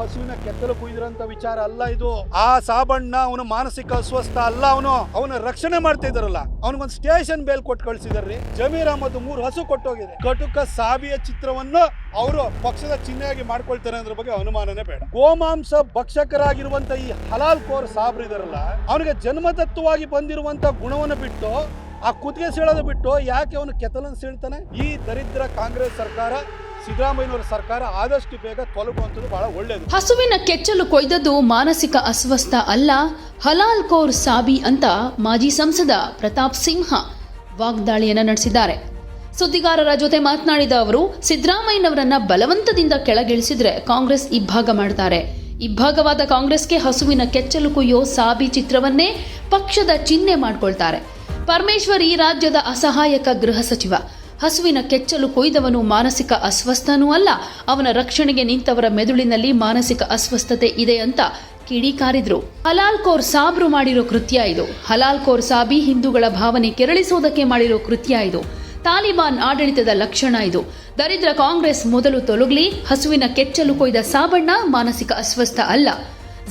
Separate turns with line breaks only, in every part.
ಹಸುವಿನ ಕೆತ್ತಲು ಕುಯ್ದಿರಂತ ವಿಚಾರ ಅಲ್ಲ ಇದು. ಆ ಸಾಬಣ್ಣ ಅವನ ಮಾನಸಿಕ ಅಸ್ವಸ್ಥ ಅಲ್ಲ ಅವನು. ಅವನ ರಕ್ಷಣೆ ಮಾಡ್ತಾ ಇದಾರಲ್ಲ ಅವನಿಗೊಂದು ಸ್ಟೇಷನ್ ಬೇಲ್ ಕೊಟ್ಟು ಕಳ್ಸಿದಾರ್ರಿ. ಜಮೀರ್ ಅಹಮದ್ ಮೂರು ಹಸು ಕೊಟ್ಟೋಗಿದೆ. ಕಟುಕ ಸಾಬಿಯ ಚಿತ್ರವನ್ನು ಅವರು ಪಕ್ಷದ ಚಿಹ್ನೆಯಾಗಿ ಮಾಡ್ಕೊಳ್ತಾರೆ ಅದ್ರ ಬಗ್ಗೆ ಅನುಮಾನನೇ ಬೇಡ. ಗೋಮಾಂಸ ಭಕ್ಷಕರಾಗಿರುವಂತ ಈ ಹಲಾಲ್ ಕೋರ್ ಸಾಬ್ರು ಇದಾರಲ್ಲ, ಅವನಿಗೆ ಜನ್ಮತತ್ವವಾಗಿ ಬಂದಿರುವಂತ ಗುಣವನ್ನು ಬಿಟ್ಟು, ಆ ಕುತ್ತಿಗೆ ಸೀಳೋದು ಬಿಟ್ಟು ಯಾಕೆ ಅವನು ಕೆತ್ತಲನ್ನು ಸೀಳ್ತಾನೆ? ಈ ದರಿದ್ರ ಕಾಂಗ್ರೆಸ್ ಸರ್ಕಾರ ಸಿದ್ದರಾಮಯ್ಯನವರ ಸರ್ಕಾರ ಆದಷ್ಟು ಬೇಗ ಬಹಳ ಒಳ್ಳೆಯದು
ಹಸುವಿನ ಕೆಚ್ಚಲು ಕೊಯ್ದದ್ದು ಮಾನಸಿಕ ಅಸ್ವಸ್ಥ ಅಲ್ಲ, ಹಲಾಲ್ ಕೌರ್ ಸಾಬಿ ಅಂತ ಮಾಜಿ ಸಂಸದ ಪ್ರತಾಪ್ ಸಿಂಹ ವಾಗ್ದಾಳಿಯನ್ನ ನಡೆಸಿದ್ದಾರೆ. ಸುದ್ದಿಗಾರರ ಜೊತೆ ಮಾತನಾಡಿದ ಅವರು, ಸಿದ್ದರಾಮಯ್ಯನವರನ್ನ ಬಲವಂತದಿಂದ ಕೆಳಗಿಳಿಸಿದ್ರೆ ಕಾಂಗ್ರೆಸ್ ಇಬ್ಬಾಗ ಮಾಡ್ತಾರೆ. ಇಬ್ಬಾಗವಾದ ಕಾಂಗ್ರೆಸ್ಗೆ ಹಸುವಿನ ಕೆಚ್ಚಲು ಕುಯ್ಯೋ ಸಾಬಿ ಚಿತ್ರವನ್ನೇ ಪಕ್ಷದ ಚಿಹ್ನೆ ಮಾಡ್ಕೊಳ್ತಾರೆ. ಪರಮೇಶ್ವರ್ ಈ ರಾಜ್ಯದ ಅಸಹಾಯಕ ಗೃಹ ಸಚಿವ. ಹಸುವಿನ ಕೆಚ್ಚಲು ಕೊಯ್ದವನು ಮಾನಸಿಕ ಅಸ್ವಸ್ಥನೂ ಅಲ್ಲ. ಅವನ ರಕ್ಷಣೆಗೆ ನಿಂತವರ ಮೆದುಳಿನಲ್ಲಿ ಮಾನಸಿಕ ಅಸ್ವಸ್ಥತೆ ಇದೆ ಅಂತ ಕಿಡಿಕಾರಿದ್ರು. ಹಲಾಲ್ ಕೋರ್ ಸಾಬ್ರು ಮಾಡಿರೋ ಕೃತ್ಯ ಇದು. ಹಲಾಲ್ ಕೋರ್ ಸಾಬಿ ಹಿಂದೂಗಳ ಭಾವನೆ ಕೆರಳಿಸೋದಕ್ಕೆ ಮಾಡಿರೋ ಕೃತ್ಯ ಇದು. ತಾಲಿಬಾನ್ ಆಡಳಿತದ ಲಕ್ಷಣ ಇದು. ದರಿದ್ರ ಕಾಂಗ್ರೆಸ್ ಮೊದಲು ತೊಲಗಲಿ, ಹಸುವಿನ ಕೆಚ್ಚಲು ಕೊಯ್ದ ಸಾಬಣ್ಣ ಮಾನಸಿಕ ಅಸ್ವಸ್ಥ ಅಲ್ಲ.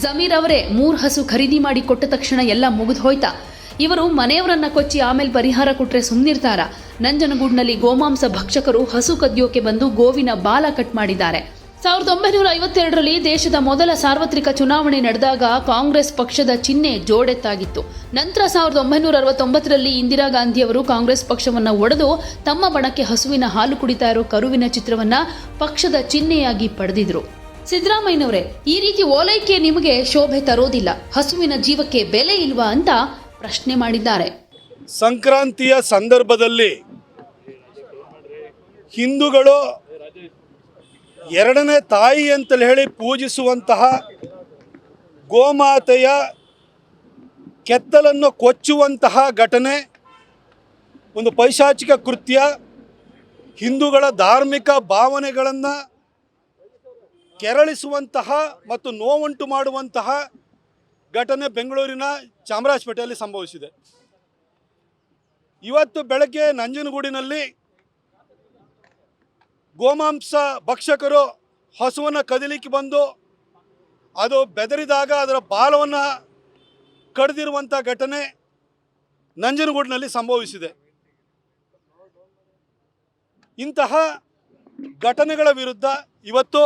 ಜಮೀರ್ ಅವರೇ ಮೂರು ಹಸು ಖರೀದಿ ಮಾಡಿ ಕೊಟ್ಟ ತಕ್ಷಣ ಎಲ್ಲ ಮುಗಿದು ಹೋಯ್ತಾ ಇವರು ಮನೆಯವರನ್ನ ಕೊಚ್ಚಿ ಆಮೇಲೆ ಪರಿಹಾರ ಕೊಟ್ರೆ ಸುಮ್ನಿರ್ತಾರ? ನಂಜನಗೂಡ್ನಲ್ಲಿ ಗೋಮಾಂಸ ಭಕ್ಷಕರು ಹಸು ಕದ್ಯೋಕೆ ಬಂದು ಗೋವಿನ ಬಾಲ ಕಟ್ ಮಾಡಿದ್ದಾರೆ. ಸಾವಿರದ ಒಂಬೈನೂರ ಐವತ್ತೆರಡರಲ್ಲಿ ದೇಶದ ಮೊದಲ ಸಾರ್ವತ್ರಿಕ ಚುನಾವಣೆ ನಡೆದಾಗ ಕಾಂಗ್ರೆಸ್ ಪಕ್ಷದ ಚಿಹ್ನೆ ಜೋಡೆತ್ತಾಗಿತ್ತು. ನಂತರ ಸಾವಿರದ ಒಂಬೈನೂರ ಅರವತ್ತೊಂಬತ್ತರಲ್ಲಿ ಇಂದಿರಾ ಗಾಂಧಿಯವರು ಕಾಂಗ್ರೆಸ್ ಪಕ್ಷವನ್ನು ಒಡೆದು ತಮ್ಮ ಬಣಕ್ಕೆ ಹಸುವಿನ ಹಾಲು ಕುಡಿತಾ ಇರೋ ಕರುವಿನ ಚಿತ್ರವನ್ನ ಪಕ್ಷದ ಚಿಹ್ನೆಯಾಗಿ ಪಡೆದಿದ್ರು. ಸಿದ್ದರಾಮಯ್ಯನವರೇ, ಈ ರೀತಿ ಓಲೈಕೆ ನಿಮಗೆ ಶೋಭೆ ತರೋದಿಲ್ಲ. ಹಸುವಿನ ಜೀವಕ್ಕೆ ಬೆಲೆ ಇಲ್ವಾ ಅಂತ ಪ್ರಶ್ನೆ ಮಾಡಿದ್ದಾರೆ.
ಸಂಕ್ರಾಂತಿಯ ಸಂದರ್ಭದಲ್ಲಿ ಹಿಂದೂಗಳು ಎರಡನೇ ತಾಯಿ ಅಂತಲೇ ಹೇಳಿ ಪೂಜಿಸುವಂತಹ ಗೋಮಾತೆಯ ಕೆತ್ತಲನ್ನು ಕೊಚ್ಚುವಂತಹ ಘಟನೆ, ಒಂದು ಪೈಶಾಚಿಕ ಕೃತ್ಯ, ಹಿಂದೂಗಳ ಧಾರ್ಮಿಕ ಭಾವನೆಗಳನ್ನು ಕೆರಳಿಸುವಂತಹ ಮತ್ತು ನೋವುಂಟು ಮಾಡುವಂತಹ ಘಟನೆ ಬೆಂಗಳೂರಿನ ಚಾಮರಾಜಪೇಟೆಯಲ್ಲಿ ಸಂಭವಿಸಿದೆ. ಇವತ್ತು ಬೆಳಗ್ಗೆ ನಂಜನಗೂಡಿನಲ್ಲಿ ಗೋಮಾಂಸ ಭಕ್ಷಕರು ಹಸುವನ್ನು ಕದಿಲಿಕ್ಕೆ ಬಂದು ಅದು ಬೆದರಿದಾಗ ಅದರ ಬಾಲವನ್ನು ಕಡಿದಿರುವಂಥ ಘಟನೆ ನಂಜನಗೂಡಿನಲ್ಲಿ ಸಂಭವಿಸಿದೆ. ಇಂತಹ ಘಟನೆಗಳ ವಿರುದ್ಧ ಇವತ್ತು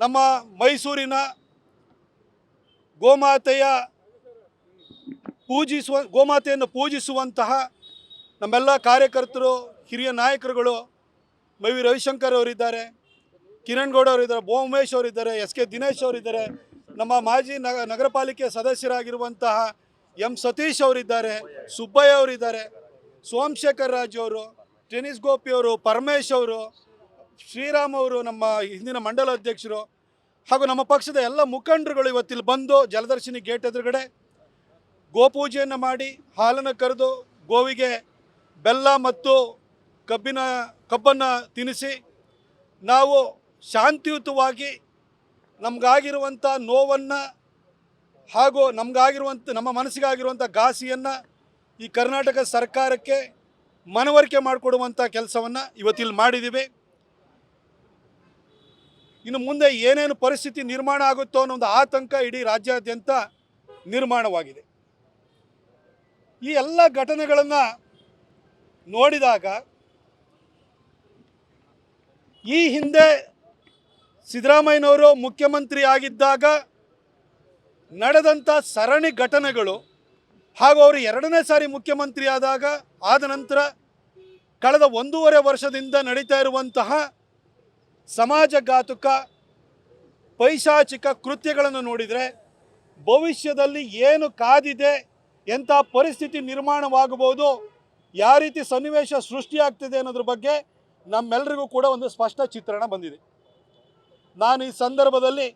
ನಮ್ಮ ಮೈಸೂರಿನ ಗೋಮಾತೆಯ ಪೂಜಿಸುವ, ಗೋಮಾತೆಯನ್ನು ಪೂಜಿಸುವಂತಹ ನಮ್ಮೆಲ್ಲ ಕಾರ್ಯಕರ್ತರು, ಹಿರಿಯ ನಾಯಕರುಗಳು, ಮೈ ವಿ ರವಿಶಂಕರ್ ಅವರಿದ್ದಾರೆ, ಕಿರಣ್ ಗೌಡ ಅವರಿದ್ದಾರೆ ಬೋ ಉಮೇಶ್ ಅವರಿದ್ದಾರೆ, ಎಸ್ ಕೆ ದಿನೇಶ್ ಅವರಿದ್ದಾರೆ, ನಮ್ಮ ಮಾಜಿ ನಗ ನಗರ ಪಾಲಿಕೆ ಸದಸ್ಯರಾಗಿರುವಂತಹ ಎಂ ಸತೀಶ್ ಅವರಿದ್ದಾರೆ, ಸುಬ್ಬಯ್ಯ ಅವರಿದ್ದಾರೆ, ಸೋಮಶೇಖರ್ ರಾಜು ಅವರು, ಟೆನಿಸ್ ಗೋಪಿ ಅವರು, ಪರಮೇಶ್ ಅವರು, ಶ್ರೀರಾಮ್ ಅವರು, ನಮ್ಮ ಹಿಂದಿನ ಮಂಡಲ ಅಧ್ಯಕ್ಷರು ಹಾಗೂ ನಮ್ಮ ಪಕ್ಷದ ಎಲ್ಲ ಮುಖಂಡರುಗಳು ಇವತ್ತಿಲ್ಲಿ ಬಂದು ಜಲದರ್ಶಿನಿ ಗೇಟ್ ಎದುರುಗಡೆ ಗೋಪೂಜೆಯನ್ನು ಮಾಡಿ ಹಾಲನ್ನು ಕರೆದು ಗೋವಿಗೆ ಬೆಲ್ಲ ಮತ್ತು ಕಬ್ಬಿನ, ಕಬ್ಬನ್ನು ತಿನ್ನಿಸಿ ನಾವು ಶಾಂತಿಯುತವಾಗಿ ನಮಗಾಗಿರುವಂಥ ನೋವನ್ನು ಹಾಗೂ ನಮಗಾಗಿರುವಂಥ ನಮ್ಮ ಮನಸ್ಸಿಗಾಗಿರುವಂಥ ಘಾಸಿಯನ್ನು ಈ ಕರ್ನಾಟಕ ಸರ್ಕಾರಕ್ಕೆ ಮನವರಿಕೆ ಮಾಡಿಕೊಡುವಂಥ ಕೆಲಸವನ್ನು ಇವತ್ತಿಲ್ಲಿ ಮಾಡಿದ್ದೀವಿ ಇನ್ನು ಮುಂದೆ ಏನೇನು ಪರಿಸ್ಥಿತಿ ನಿರ್ಮಾಣ ಆಗುತ್ತೋ ಅನ್ನೋ ಒಂದು ಆತಂಕ ಇಡೀ ರಾಜ್ಯಾದ್ಯಂತ ನಿರ್ಮಾಣವಾಗಿದೆ. ಈ ಎಲ್ಲ ಘಟನೆಗಳನ್ನು ನೋಡಿದಾಗ ಈ ಹಿಂದೆ ಸಿದ್ದರಾಮಯ್ಯನವರು ಮುಖ್ಯಮಂತ್ರಿ ಆಗಿದ್ದಾಗ ನಡೆದಂಥ ಸರಣಿ ಘಟನೆಗಳು ಹಾಗೂ ಅವರು ಎರಡನೇ ಸಾರಿ ಮುಖ್ಯಮಂತ್ರಿ ಆದಾಗ ಆದ ನಂತರ ಕಳೆದ ಒಂದೂವರೆ ವರ್ಷದಿಂದ ನಡೀತಾ ಇರುವಂತಹ ಸಮಾಜಘಾತುಕ ಪೈಶಾಚಿಕ ಕೃತ್ಯಗಳನ್ನು ನೋಡಿದರೆ ಭವಿಷ್ಯದಲ್ಲಿ ಏನು ಕಾದಿದೆ ಎಂಥ ಪರಿಸ್ಥಿತಿ ನಿರ್ಮಾಣವಾಗಬಹುದು, ಯಾವ ರೀತಿ ಸನ್ನಿವೇಶ ಸೃಷ್ಟಿಯಾಗ್ತಿದೆ ಅನ್ನೋದ್ರ ಬಗ್ಗೆ ನಮ್ಮೆಲ್ಲರಿಗೂ ಕೂಡ ಒಂದು ಸ್ಪಷ್ಟ ಚಿತ್ರಣ ಬಂದಿದೆ. ನಾನು ಈ ಸಂದರ್ಭದಲ್ಲಿ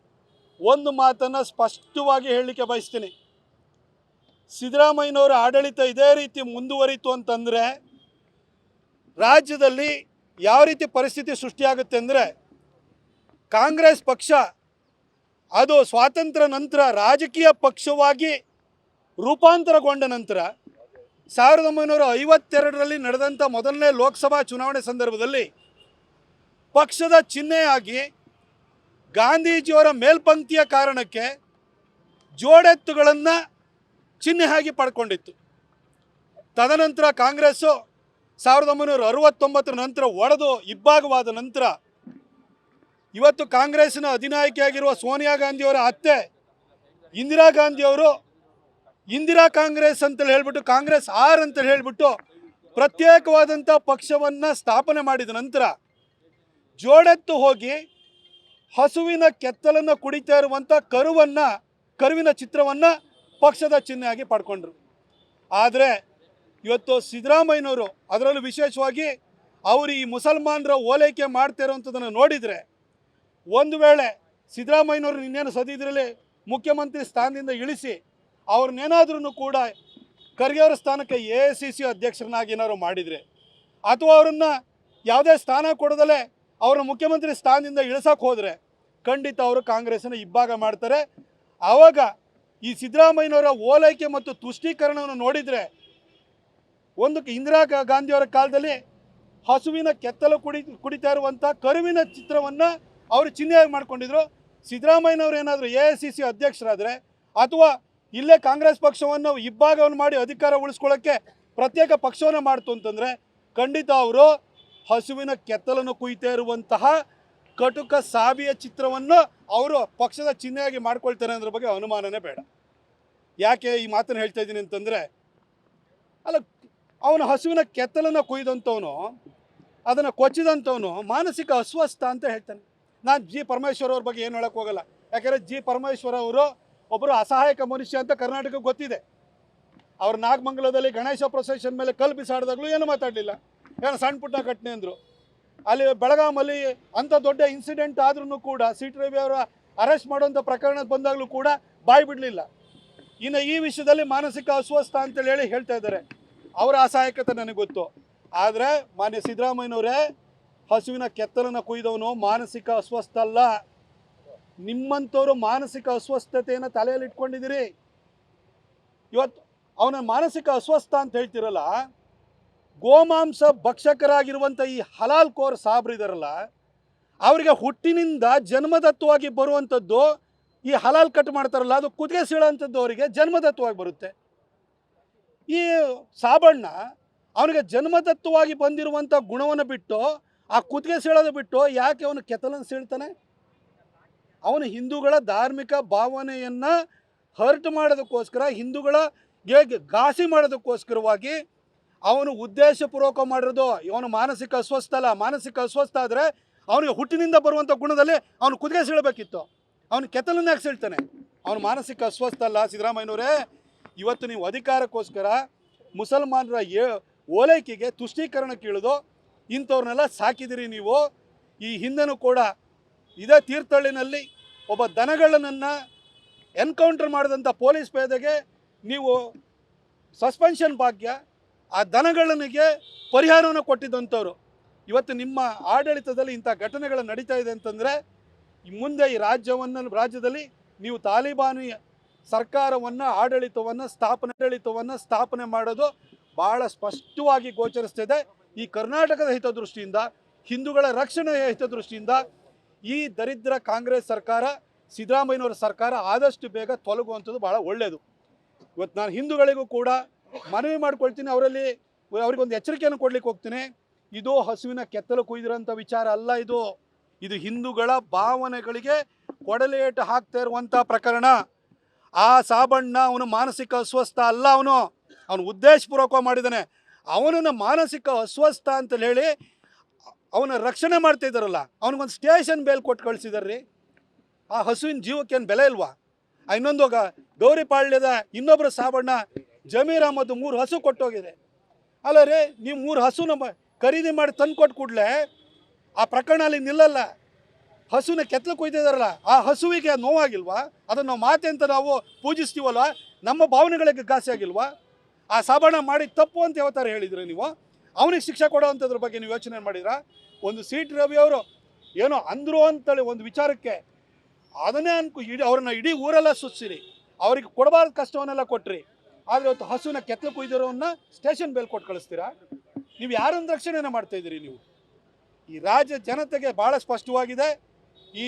ಒಂದು ಮಾತನ್ನು ಸ್ಪಷ್ಟವಾಗಿ ಹೇಳಲಿಕ್ಕೆ ಬಯಸ್ತೀನಿ. ಸಿದ್ದರಾಮಯ್ಯನವರ ಆಡಳಿತ ಇದೇ ರೀತಿ ಮುಂದುವರಿತು ಅಂತಂದರೆ, ರಾಜ್ಯದಲ್ಲಿ ಯಾವ ರೀತಿ ಪರಿಸ್ಥಿತಿ ಸೃಷ್ಟಿಯಾಗುತ್ತೆ ಅಂದರೆ, ಕಾಂಗ್ರೆಸ್ ಪಕ್ಷ ಅದು ಸ್ವಾತಂತ್ರ್ಯ ನಂತರ ರಾಜಕೀಯ ಪಕ್ಷವಾಗಿ ರೂಪಾಂತರಗೊಂಡ ನಂತರ ಸಾವಿರದ ಒಂಬೈನೂರ ಐವತ್ತೆರಡರಲ್ಲಿ ನಡೆದಂಥ ಮೊದಲನೇ ಲೋಕಸಭಾ ಚುನಾವಣೆ ಸಂದರ್ಭದಲ್ಲಿ ಪಕ್ಷದ ಚಿಹ್ನೆಯಾಗಿ ಗಾಂಧೀಜಿಯವರ ಮೇಲ್ಪಂಕ್ತಿಯ ಕಾರಣಕ್ಕೆ ಜೋಡೆತ್ತುಗಳನ್ನು ಚಿಹ್ನೆ ಆಗಿ ಪಡ್ಕೊಂಡಿತ್ತು. ತದನಂತರ ಕಾಂಗ್ರೆಸ್ಸು ಸಾವಿರದ ಒಂಬೈನೂರ ಅರವತ್ತೊಂಬತ್ತರ ನಂತರ ಒಡೆದು ಇಬ್ಬಾಗವಾದ ನಂತರ ಇವತ್ತು ಕಾಂಗ್ರೆಸ್ಸಿನ ಅಧಿನಾಯಕಿಯಾಗಿರುವ ಸೋನಿಯಾ ಗಾಂಧಿಯವರ ಅತ್ತೆ ಇಂದಿರಾ ಗಾಂಧಿಯವರು ಇಂದಿರಾ ಕಾಂಗ್ರೆಸ್ ಅಂತೇಳಿ ಹೇಳ್ಬಿಟ್ಟು, ಕಾಂಗ್ರೆಸ್ ಆರ್ ಅಂತ ಹೇಳ್ಬಿಟ್ಟು ಪ್ರತ್ಯೇಕವಾದಂಥ ಪಕ್ಷವನ್ನು ಸ್ಥಾಪನೆ ಮಾಡಿದ ನಂತರ ಜೋಡೆತ್ತು ಹೋಗಿ ಹಸುವಿನ ಕೆತ್ತಲನ್ನು ಕುಡಿತಾ ಇರುವಂಥ ಕರುವನ್ನು, ಕರುವಿನ ಚಿತ್ರವನ್ನು ಪಕ್ಷದ ಚಿಹ್ನೆಯಾಗಿ ಪಡ್ಕೊಂಡ್ರು. ಆದರೆ ಇವತ್ತು ಸಿದ್ದರಾಮಯ್ಯನವರು ಅದರಲ್ಲೂ ವಿಶೇಷವಾಗಿ ಅವರು ಈ ಮುಸಲ್ಮಾನರ ಓಲೈಕೆ ಮಾಡ್ತಾ ಇರೋವಂಥದ್ದನ್ನು ನೋಡಿದರೆ ಒಂದು ವೇಳೆ ಸಿದ್ದರಾಮಯ್ಯನವರು ಇನ್ನೇನು ಸದಿದ್ರಲ್ಲಿ ಮುಖ್ಯಮಂತ್ರಿ ಸ್ಥಾನದಿಂದ ಇಳಿಸಿ ಅವ್ರನ್ನೇನಾದ್ರೂ ಕೂಡ ಖರ್ಗೆ ಅವರ ಸ್ಥಾನಕ್ಕೆ ಎ ಸಿ ಸಿ ಅಧ್ಯಕ್ಷರನ್ನಾಗಿ ಏನಾದ್ರು ಮಾಡಿದರೆ, ಅಥವಾ ಅವರನ್ನು ಯಾವುದೇ ಸ್ಥಾನ ಕೊಡದಲೆ ಅವ್ರನ್ನ ಮುಖ್ಯಮಂತ್ರಿ ಸ್ಥಾನದಿಂದ ಇಳಿಸೋಕೆ ಹೋದರೆ ಖಂಡಿತ ಅವರು ಕಾಂಗ್ರೆಸ್ಸನ್ನು ಇಬ್ಬಾಗ ಮಾಡ್ತಾರೆ. ಆವಾಗ ಈ ಸಿದ್ದರಾಮಯ್ಯನವರ ಓಲೈಕೆ ಮತ್ತು ತುಷ್ಟೀಕರಣವನ್ನು ನೋಡಿದರೆ ಒಂದು ಇಂದಿರಾ ಗಾಂಧಿಯವರ ಕಾಲದಲ್ಲಿ ಹಸುವಿನ ಕೆತ್ತಲು ಕುಡಿ, ಕುಡಿತಾ ಇರುವಂಥ ಕರುವಿನ ಚಿತ್ರವನ್ನು ಅವರು ಚಿಹ್ನೆಯಾಗಿ ಮಾಡ್ಕೊಂಡಿದ್ರು. ಸಿದ್ದರಾಮಯ್ಯನವರು ಏನಾದರೂ ಎ ಐ ಸಿ ಸಿ ಅಧ್ಯಕ್ಷರಾದರೆ, ಅಥವಾ ಇಲ್ಲೇ ಕಾಂಗ್ರೆಸ್ ಪಕ್ಷವನ್ನು ಇಬ್ಬಾಗವನ್ನು ಮಾಡಿ ಅಧಿಕಾರ ಉಳಿಸ್ಕೊಳ್ಳೋಕ್ಕೆ ಪ್ರತ್ಯೇಕ ಪಕ್ಷವನ್ನು ಮಾಡ್ತು ಅಂತಂದರೆ ಖಂಡಿತ ಅವರು ಹಸುವಿನ ಕೆತ್ತಲನ್ನು ಕುಯ್ತಾ ಇರುವಂತಹ ಕಟುಕ ಸಾಬಿಯ ಚಿತ್ರವನ್ನು ಅವರು ಪಕ್ಷದ ಚಿಹ್ನೆಯಾಗಿ ಮಾಡ್ಕೊಳ್ತಾರೆ ಅನ್ನೋದ್ರ ಬಗ್ಗೆ ಅನುಮಾನನೇ ಬೇಡ. ಯಾಕೆ ಈ ಮಾತನ್ನು ಹೇಳ್ತಾ ಇದ್ದೀನಿ ಅಂತಂದರೆ, ಅಲ್ಲ, ಅವನ ಹಸುವಿನ ಕೆತ್ತಲನ್ನು ಕುಯ್ದಂಥವನು, ಅದನ್ನು ಕೊಚ್ಚಿದಂಥವನು ಮಾನಸಿಕ ಅಸ್ವಸ್ಥ ಅಂತ ಹೇಳ್ತಾನೆ. ನಾನು ಜಿ ಪರಮೇಶ್ವರ್ ಅವ್ರ ಬಗ್ಗೆ ಏನು ಹೇಳೋಕ್ಕೋಗಲ್ಲ ಯಾಕಂದರೆ ಜಿ ಪರಮೇಶ್ವರ್ ಅವರು ಒಬ್ಬರು ಅಸಹಾಯಕ ಮನುಷ್ಯ ಅಂತ ಕರ್ನಾಟಕಕ್ಕೆ ಗೊತ್ತಿದೆ. ಅವ್ರು ನಾಗಮಂಗಲದಲ್ಲಿ ಗಣೇಶ ಪ್ರೊಸೆಷನ್ ಮೇಲೆ ಕಲ್ಲು ಬಿಸಾಡಿದಾಗಲೂ ಏನು ಮಾತಾಡಲಿಲ್ಲ. ಏನು ಸಣ್ಣ ಪುಟ್ಟ ಘಟನೆ ಅಂದರು. ಅಲ್ಲಿ ಬೆಳಗಾಮಲ್ಲಿ ಅಂಥ ದೊಡ್ಡ ಇನ್ಸಿಡೆಂಟ್ ಆದ್ರೂ ಕೂಡ ಸಿ ಟಿ ರವಿ ಅವರ ಅರೆಸ್ಟ್ ಮಾಡುವಂಥ ಪ್ರಕರಣ ಬಂದಾಗಲೂ ಕೂಡ ಬಾಯಿ ಬಿಡಲಿಲ್ಲ. ಇನ್ನು ಈ ವಿಷಯದಲ್ಲಿ ಮಾನಸಿಕ ಅಸ್ವಸ್ಥ ಅಂತೇಳಿ ಹೇಳಿ ಹೇಳ್ತಾ ಇದ್ದಾರೆ. ಅವರ ಅಸಹಾಯಕತೆ ನನಗೆ ಗೊತ್ತು. ಆದರೆ ಮಾನ್ಯ ಸಿದ್ದರಾಮಯ್ಯನವರೇ, ಹಸುವಿನ ಕೆತ್ತಲನ್ನು ಕುಯ್ದವನು ಮಾನಸಿಕ ಅಸ್ವಸ್ಥ ಅಲ್ಲ. ನಿಮ್ಮಂಥವ್ರು ಮಾನಸಿಕ ಅಸ್ವಸ್ಥತೆಯನ್ನು ತಲೆಯಲ್ಲಿ ಇಟ್ಕೊಂಡಿದ್ದೀರಿ. ಇವತ್ತು ಅವನ ಮಾನಸಿಕ ಅಸ್ವಸ್ಥ ಅಂತ ಹೇಳ್ತಿರಲ್ಲ, ಗೋಮಾಂಸ ಭಕ್ಷಕರಾಗಿರುವಂಥ ಈ ಹಲಾಲ್ ಕೋರ್ ಸಾಬ್ರಿದಾರಲ್ಲ ಅವರಿಗೆ ಹುಟ್ಟಿನಿಂದ ಜನ್ಮದತ್ವವಾಗಿ ಬರುವಂಥದ್ದು ಈ ಹಲಾಲ್ ಕಟ್ ಮಾಡ್ತಾರಲ್ಲ, ಅದು ಕುದುಗೆ ಸೀಳೋಂಥದ್ದು ಅವರಿಗೆ ಜನ್ಮದತ್ವವಾಗಿ ಬರುತ್ತೆ. ಈ ಸಾಬಣ್ಣ ಅವನಿಗೆ ಜನ್ಮದತ್ವವಾಗಿ ಬಂದಿರುವಂಥ ಗುಣವನ್ನು ಬಿಟ್ಟು, ಆ ಕುದುಗೆ ಸೀಳೋದು ಬಿಟ್ಟು ಯಾಕೆ ಅವನು ಕೆತ್ತಲನ್ನು ಸೀಳ್ತಾನೆ? ಅವನು ಹಿಂದೂಗಳ ಧಾರ್ಮಿಕ ಭಾವನೆಯನ್ನು ಹರ್ಟ್ ಮಾಡೋದಕ್ಕೋಸ್ಕರ, ಹಿಂದೂಗಳ ಘಾಸಿ ಮಾಡೋದಕ್ಕೋಸ್ಕರವಾಗಿ ಅವನು ಉದ್ದೇಶಪೂರ್ವಕ ಮಾಡಿರೋದು ಇವನು ಮಾನಸಿಕ ಅಸ್ವಸ್ಥ ಅಲ್ಲ, ಮಾನಸಿಕ ಅಸ್ವಸ್ಥ ಆದರೆ ಅವನಿಗೆ ಹುಟ್ಟಿನಿಂದ ಬರುವಂಥ ಗುಣದಲ್ಲಿ ಅವನು ಕುದುಗೆ ಸೀಳಬೇಕಿತ್ತು. ಅವನು ಕೆತ್ತಲನ್ನ ಸೀಳ್ತಾನೆ? ಅವನು ಮಾನಸಿಕ ಅಸ್ವಸ್ಥ ಅಲ್ಲ, ಸಿದ್ದರಾಮಯ್ಯನವರೇ. ಇವತ್ತು ನೀವು ಅಧಿಕಾರಕ್ಕೋಸ್ಕರ ಮುಸಲ್ಮಾನರ ಏ, ಓಲೈಕೆಗೆ ತುಷ್ಟೀಕರಣ ಇಳಿದು ಇಂಥವ್ರನ್ನೆಲ್ಲ ಸಾಕಿದಿರಿ ನೀವು. ಈ ಹಿಂದೆನೂ ಕೂಡ ಇದೇ ತೀರ್ಥಹಳ್ಳಿನಲ್ಲಿ ಒಬ್ಬ ದನಗಳನ್ನು ಎನ್ಕೌಂಟರ್ ಮಾಡಿದಂಥ ಪೊಲೀಸ್ ಪೇದೆಗೆ ನೀವು ಸಸ್ಪೆನ್ಷನ್ ಭಾಗ್ಯ, ಆ ದನಗಳನಿಗೆ ಪರಿಹಾರವನ್ನು ಕೊಟ್ಟಿದ್ದಂಥವ್ರು. ಇವತ್ತು ನಿಮ್ಮ ಆಡಳಿತದಲ್ಲಿ ಇಂಥ ಘಟನೆಗಳು ನಡೀತಾ ಇದೆ ಅಂತಂದರೆ ಮುಂದೆ ಈ ರಾಜ್ಯವನ್ನು, ರಾಜ್ಯದಲ್ಲಿ ನೀವು ತಾಲಿಬಾನಿ ಸರ್ಕಾರವನ್ನು, ಆಡಳಿತವನ್ನು, ಸ್ಥಾಪನೆ ಆಡಳಿತವನ್ನು ಸ್ಥಾಪನೆ ಮಾಡೋದು ಭಾಳ ಸ್ಪಷ್ಟವಾಗಿ ಗೋಚರಿಸ್ತಿದೆ. ಈ ಕರ್ನಾಟಕದ ಹಿತದೃಷ್ಟಿಯಿಂದ, ಹಿಂದೂಗಳ ರಕ್ಷಣೆಯ ಹಿತದೃಷ್ಟಿಯಿಂದ ಈ ದರಿದ್ರ ಕಾಂಗ್ರೆಸ್ ಸರ್ಕಾರ, ಸಿದ್ದರಾಮಯ್ಯನವರ ಸರ್ಕಾರ ಆದಷ್ಟು ಬೇಗ ತೊಲಗುವಂಥದ್ದು ಭಾಳ ಒಳ್ಳೆಯದು ಇವತ್ತು ನಾನು ಹಿಂದೂಗಳಿಗೂ ಕೂಡ ಮನವಿ ಮಾಡ್ಕೊಳ್ತೀನಿ, ಅವರಲ್ಲಿ ಅವರಿಗೊಂದು ಎಚ್ಚರಿಕೆಯನ್ನು ಕೊಡ್ಲಿಕ್ಕೆ ಹೋಗ್ತೀನಿ. ಇದು ಹಸುವಿನ ಕೆತ್ತಲು ಕುಯ್ದಿರೋಂಥ ವಿಚಾರ ಅಲ್ಲ ಇದು. ಇದು ಹಿಂದೂಗಳ ಭಾವನೆಗಳಿಗೆ ಕೊಡಲೇಟು ಹಾಕ್ತಾ ಇರುವಂಥ ಪ್ರಕರಣ. ಆ ಸಾಬಣ್ಣ ಅವನು ಮಾನಸಿಕ ಅಸ್ವಸ್ಥ ಅಲ್ಲ ಅವನು. ಅವನು ಉದ್ದೇಶಪೂರ್ವಕ ಮಾಡಿದ್ದಾನೆ. ಅವನನ್ನು ಮಾನಸಿಕ ಅಸ್ವಸ್ಥ ಅಂತ ಹೇಳಿ ಅವನ ರಕ್ಷಣೆ ಮಾಡ್ತಾ ಇದ್ದಾರಲ್ಲ, ಅವನಿಗೊಂದು ಸ್ಟೇಷನ್ ಬೇಲ್ ಕೊಟ್ಟು ಕಳಿಸಿದಾರ್ರಿ. ಆ ಹಸುವಿನ ಜೀವಕ್ಕೆ ಏನು ಬೆಲೆ ಇಲ್ವಾ? ಆ ಇನ್ನೊಂದು ಗ- ಗೌರಿಪಾಳ್ಯದ ಇನ್ನೊಬ್ಬರ ಸಾಬಣ್ಣ ಜಮೀರ್ ಅಹಮದ್ ಮೂರು ಹಸು ಕೊಟ್ಟೋಗಿದೆ. ಅಲ್ಲ ರೀ, ನೀವು ಮೂರು ಹಸು ನಮ್ಮ ಖರೀದಿ ಮಾಡಿ ತಂದು ಕೊಟ್ಟು ಕೂಡಲೇ ಆ ಪ್ರಕರಣ ಅಲ್ಲಿ ನಿಲ್ಲಲ್ಲ. ಹಸುನ ಕೆತ್ತಲು ಕೊಯ್ದಿದಾರಲ್ಲ, ಆ ಹಸುವಿಗೆ ನೋವಾಗಿಲ್ವಾ? ಅದನ್ನು ನಾವು ಮಾತೆ ಅಂತ ನಾವು ಪೂಜಿಸ್ತೀವಲ್ವ? ನಮ್ಮ ಭಾವನೆಗಳಿಗೆ ಘಾಸಿ ಆಗಿಲ್ವಾ ಆ ಸಾಬಣ ಮಾಡಿ ತಪ್ಪು ಅಂತ ಯಾವತ್ತಾರು ಹೇಳಿದ್ರಿ ನೀವು? ಅವನಿಗೆ ಶಿಕ್ಷೆ ಕೊಡೋವಂಥದ್ರ ಬಗ್ಗೆ ನೀವು ಯೋಚನೆ ಮಾಡಿದ್ರ? ಒಂದು ಸಿ ಟಿ ರವಿ ಅವರು ಏನೋ ಅಂದರು ಅಂತೇಳಿ ಒಂದು ವಿಚಾರಕ್ಕೆ ಅದನ್ನೇ ಅನ್ಕು ಇಡೀ ಅವ್ರನ್ನ ಇಡೀ ಊರೆಲ್ಲ ಸುತ್ತಿರಿ ಅವ್ರಿಗೆ ಕೊಡಬಾರ್ದು ಕಷ್ಟವನ್ನೆಲ್ಲ ಕೊಟ್ರಿ. ಆದರೆ ಇವತ್ತು ಹಸುವಿನ ಕೆತ್ತಲು ಕುಯ್ದಿರೋನ್ನ ಸ್ಟೇಷನ್ ಬೇಲ್ ಕೊಟ್ಟು ಕಳಿಸ್ತೀರಾ? ನೀವು ಯಾರನ್ನ ರಕ್ಷಣೆನ ಮಾಡ್ತಾ ಇದ್ದೀರಿ ನೀವು? ಈ ರಾಜ್ಯ ಜನತೆಗೆ ಭಾಳ ಸ್ಪಷ್ಟವಾಗಿದೆ. ಈ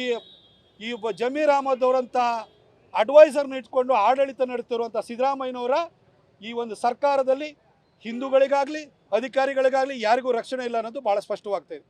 ಈ ಜಮೀರ್ ಅಹಮದ್ ಅವರಂಥ ಅಡ್ವೈಸರ್ನ ಇಟ್ಕೊಂಡು ಆಡಳಿತ ನಡೆತಿರುವಂಥ ಸಿದ್ದರಾಮಯ್ಯನವರ ಈ ಒಂದು ಸರ್ಕಾರದಲ್ಲಿ ಹಿಂದೂಗಳಿಗಾಗಲಿ ಅಧಿಕಾರಿಗಳಿಗಾಗಲಿ ಯಾರಿಗೂ ರಕ್ಷಣೆ ಇಲ್ಲ ಅನ್ನೋದು ಭಾಳ ಸ್ಪಷ್ಟವಾಗ್ತಾ ಇದೆ.